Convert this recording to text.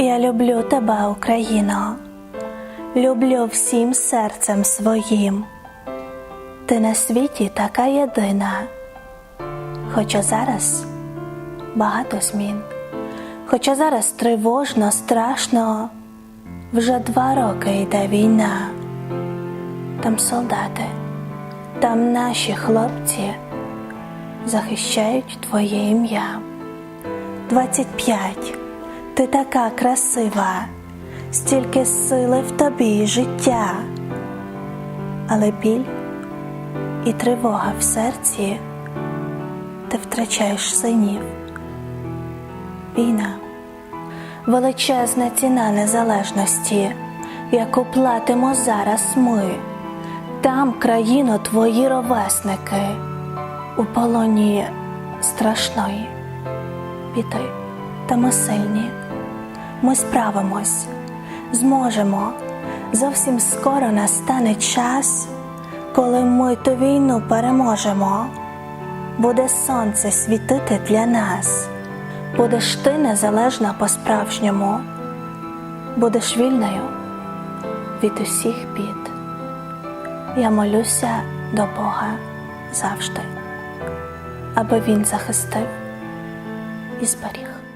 Я люблю тебе, Україно, люблю всім серцем своїм. Ти на світі така єдина, хоча зараз багато змін, хоча зараз тривожно, страшно, вже два роки йде війна. Там солдати, там наші хлопці захищають твоє ім'я. 25. Ти така красива, стільки сили в тобі і життя, але біль і тривога в серці ти втрачаєш синів. Війна величезна ціна незалежності, яку платимо зараз ми. Там країно твої ровесники у полоні страшної біди. Та ми сильні, ми справимось, зможемо. Зовсім скоро настане час, коли ми ту війну переможемо. Буде сонце світити для нас, будеш ти незалежна по-справжньому, будеш вільною від усіх бід. Я молюся до Бога завжди, аби Він захистив і зберіг.